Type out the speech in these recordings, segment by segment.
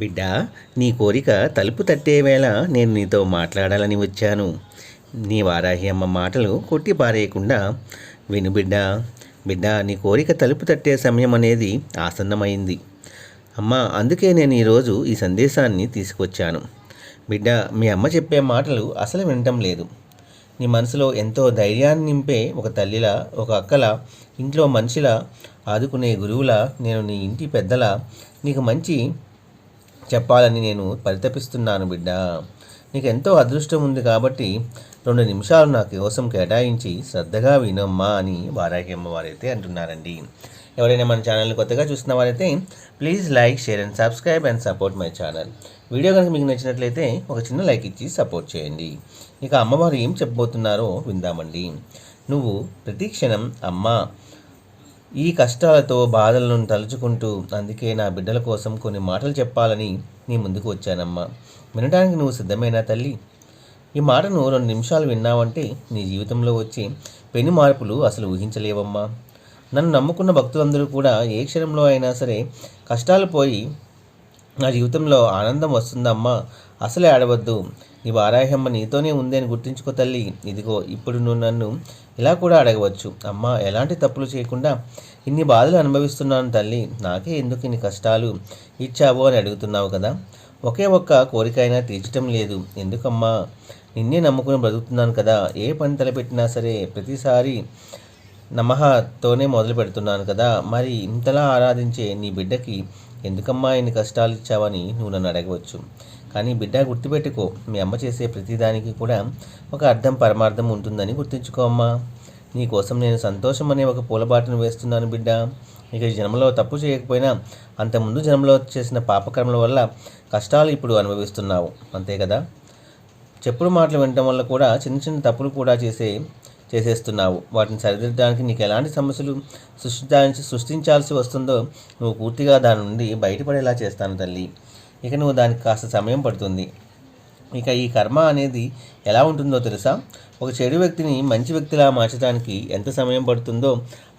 బిడ్డ నీ కోరిక తలుపు తట్టే వేళ నేను నీతో మాట్లాడాలని వచ్చాను. నీ వారాహి అమ్మ మాటలు కొట్టి పారేయకుండా విను బిడ్డ బిడ్డ నీ కోరిక తలుపు తట్టే సమయం అనేది ఆసన్నమైంది. అమ్మ అందుకే నేను ఈరోజు ఈ సందేశాన్ని తీసుకొచ్చాను. బిడ్డ మీ అమ్మ చెప్పే మాటలు అసలు వినటం లేదు. నీ మనసులో ఎంతో ధైర్యాన్ని నింపే ఒక తల్లిలా ఒక అక్కల ఇంట్లో మనిషిలా ఆదుకునే గురువులా నేను నీ ఇంటి పెద్దలా నీకు మంచి చెప్పాలని నేను పరితపిస్తున్నాను బిడ్డ. నీకు ఎంతో అదృష్టం ఉంది కాబట్టి రెండు నిమిషాలు నా కోసం కేటాయించి శ్రద్ధగా వినమ్మా అని వారాహి అమ్మవారైతే అంటున్నారండి. ఎవరైనా మన ఛానల్ని కొత్తగా చూసిన వారైతే please like share and subscribe and support my channel. Video కనుక మీకు నచ్చినట్లయితే ఒక చిన్న లైక్ ఇచ్చి సపోర్ట్ చేయండి. ఇక అమ్మవారు ఏం చెప్పబోతున్నారో విందామండి. నువ్వు ప్రతి క్షణం అమ్మ ఈ కష్టాలతో బాధలను తలుచుకుంటూ అందుకే నా బిడ్డల కోసం కొన్ని మాటలు చెప్పాలని నీ ముందుకు వచ్చానమ్మా. వినడానికి నువ్వు సిద్ధమైన తల్లి. ఈ మాటను రెండు నిమిషాలు విన్నావంటే నీ జీవితంలో వచ్చే పెను మార్పులు అసలు ఊహించలేవమ్మా. నన్ను నమ్ముకున్న భక్తులందరూ కూడా ఏ క్షణంలో అయినా సరే కష్టాలు పోయి నా జీవితంలో ఆనందం వస్తుందమ్మా. అసలే ఆడవద్దు. నీ వారాహ్యమ్మ నీతోనే ఉంది అని గుర్తించుకో తల్లి. ఇదిగో ఇప్పుడు నువ్వు నన్ను ఇలా కూడా అడగవచ్చు. అమ్మా ఎలాంటి తప్పులు చేయకుండా ఇన్ని బాధలు అనుభవిస్తున్నాను తల్లి. నాకే ఎందుకు ఇన్ని కష్టాలు ఇచ్చావో అని అడుగుతున్నావు కదా. ఒకే ఒక్క కోరిక అయినా తీర్చటం లేదు. ఎందుకమ్మా? నిన్నే నమ్ముకుని బ్రతుకుతున్నాను కదా. ఏ పని తలపెట్టినా సరే ప్రతిసారి నమహతోనే మొదలు పెడుతున్నాను కదా. మరి ఇంతలా ఆరాధించే నీ బిడ్డకి ఎందుకమ్మా ఇన్ని కష్టాలు ఇచ్చావని నువ్వు నన్ను అడగవచ్చు? కానీ బిడ్డ గుర్తుపెట్టుకో మీ అమ్మ చేసే ప్రతిదానికి కూడా ఒక అర్థం పరమార్థం ఉంటుందని గుర్తుంచుకో అమ్మా. నీకోసం నేను సంతోషం అనే ఒక పూలబాటను వేస్తున్నాను బిడ్డ. ఇక జన్మలో తప్పు చేయకపోయినా అంతకుముందు జన్మలో చేసిన పాపకర్మల వల్ల కష్టాలు ఇప్పుడు అనుభవిస్తున్నావు. అంతే కదా? చెప్పుడు మాటలు వినటం వల్ల కూడా చిన్న చిన్న తప్పులు కూడా చేసే చేసేస్తున్నావు. వాటిని సరిదిద్దడానికి నీకు ఎలాంటి సమస్యలు సృష్టించాల్సి సృష్టించాల్సి వస్తుందో నువ్వు పూర్తిగా దాని నుండి బయటపడేలా చేస్తాను తల్లి. ఇక నువ్వు దానికి కాస్త సమయం పడుతుంది. ఇక ఈ కర్మ అనేది ఎలా ఉంటుందో తెలుసా? ఒక చెడు వ్యక్తిని మంచి వ్యక్తిలా మార్చడానికి ఎంత సమయం పడుతుందో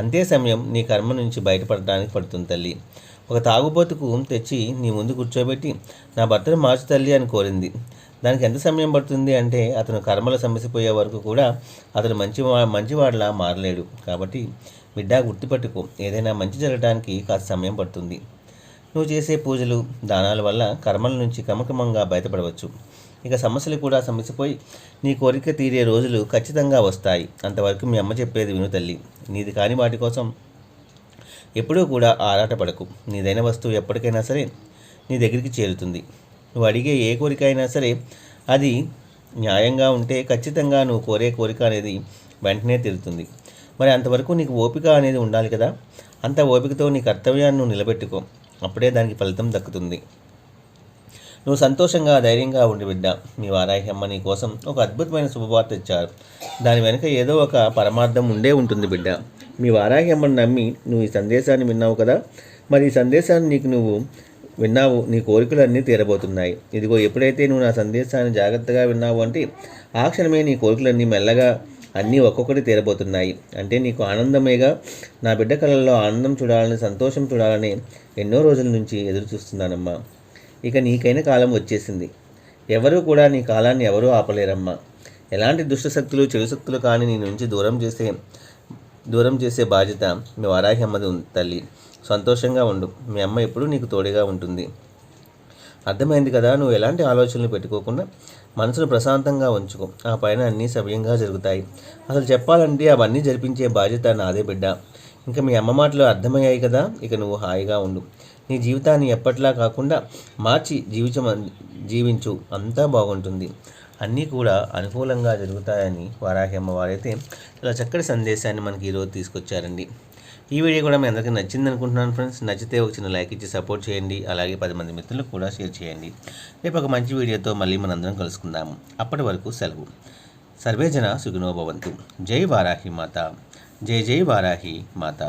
అంతే సమయం నీ కర్మ నుంచి బయటపడడానికి పడుతుంది తల్లి. ఒక తాగుబోతుకు తెచ్చి నీ ముందు కూర్చోబెట్టి నా భర్తను మార్చు తల్లి అని కోరింది. దానికి ఎంత సమయం పడుతుంది అంటే అతను కర్మల సమసిపోయే వరకు కూడా అతను మంచి మంచివాడిలా మారలేడు. కాబట్టి బిడ్డ గుర్తుపెట్టుకో ఏదైనా మంచి జరగడానికి కాస్త సమయం పడుతుంది. నువ్వు చేసే పూజలు దానాల వల్ల కర్మల నుంచి క్రమక్రమంగా బయటపడవచ్చు. ఇక సమస్యలు కూడా సమస్యపోయి నీ కోరిక తీరే రోజులు ఖచ్చితంగా వస్తాయి. అంతవరకు మీ అమ్మ చెప్పేది విను తల్లి. నీది కాని వాటి కోసం ఎప్పుడూ కూడా ఆరాటపడకు. నీదైన వస్తువు ఎప్పటికైనా సరే నీ దగ్గరికి చేరుతుంది. నువ్వు అడిగే ఏ కోరిక అయినా సరే అది న్యాయంగా ఉంటే ఖచ్చితంగా నువ్వు కోరే కోరిక అనేది వెంటనే తీరుతుంది. మరి అంతవరకు నీకు ఓపిక అనేది ఉండాలి కదా? అంత ఓపికతో నీ కర్తవ్యాన్ని నువ్వు నిలబెట్టుకో. అప్పుడే దానికి ఫలితం దక్కుతుంది. నువ్వు సంతోషంగా ధైర్యంగా ఉండి బిడ్డ. మీ వారాహ్యమ్మ నీ కోసం ఒక అద్భుతమైన శుభవార్త ఇచ్చారు. దాని వెనుక ఏదో ఒక పరమార్థం ఉండే ఉంటుంది బిడ్డ. మీ వారాహ్యమ్మను నమ్మి నువ్వు ఈ సందేశాన్ని విన్నావు కదా? మరి ఈ సందేశాన్ని నీకు నువ్వు విన్నావు నీ కోరికలన్నీ తీరబోతున్నాయి. ఇదిగో ఎప్పుడైతే నువ్వు నా సందేశాన్ని జాగ్రత్తగా విన్నావు అంటే ఆ క్షణమే నీ కోరికలన్నీ మెల్లగా అన్నీ ఒక్కొక్కటి తీరబోతున్నాయి. అంటే నీకు ఆనందమేగా నా బిడ్డ కళల్లో ఆనందం చూడాలని సంతోషం చూడాలని ఎన్నో రోజుల నుంచి ఎదురు చూస్తున్నానమ్మా ఇక నీకైన కాలం వచ్చేసింది. ఎవరూ కూడా నీ కాలాన్ని ఎవరూ ఆపలేరమ్మా. ఎలాంటి దుష్టశక్తులు చెడు శక్తులు కానీ నీ నుంచి దూరం చేసే దూరం చేసే బాధ్యత మీ వారాహి అమ్మది ఉంది తల్లి. సంతోషంగా ఉండు. మీ అమ్మ ఎప్పుడూ నీకు తోడుగా ఉంటుంది. అర్థమైంది కదా నువ్వు ఎలాంటి ఆలోచనలు పెట్టుకోకుండా మనసును ప్రశాంతంగా ఉంచుకో. ఆ పైన అన్నీ సవ్యంగా జరుగుతాయి. అసలు చెప్పాలంటే అవన్నీ జరిపించే బాధ్యత నాదే బిడ్డ. ఇంకా మీ అమ్మ మాటలు అర్థమయ్యాయి కదా ఇక నువ్వు హాయిగా ఉండు. నీ జీవితాన్ని ఎప్పట్లా కాకుండా మార్చి జీవించ జీవించు. అంతా బాగుంటుంది. అన్నీ కూడా అనుకూలంగా జరుగుతాయని వారాహి అమ్మవారైతే చాలా చక్కటి సందేశాన్ని మనకి ఈరోజు తీసుకొచ్చారండి. ఈ వీడియో కూడా మీ అందరికీ నచ్చింది అనుకుంటున్నాను ఫ్రెండ్స్. నచ్చితే ఒక చిన్న లైక్ ఇచ్చి సపోర్ట్ చేయండి. అలాగే పది మంది మిత్రులకు కూడా షేర్ చేయండి. రేపు ఒక మంచి వీడియోతో మళ్ళీ మనందరం కలుసుకుందాము. అప్పటి వరకు సెలవు. సర్వేజన సుఖినో భవంతు. జై వారాహి మాత. జై జై వారాహి మాత.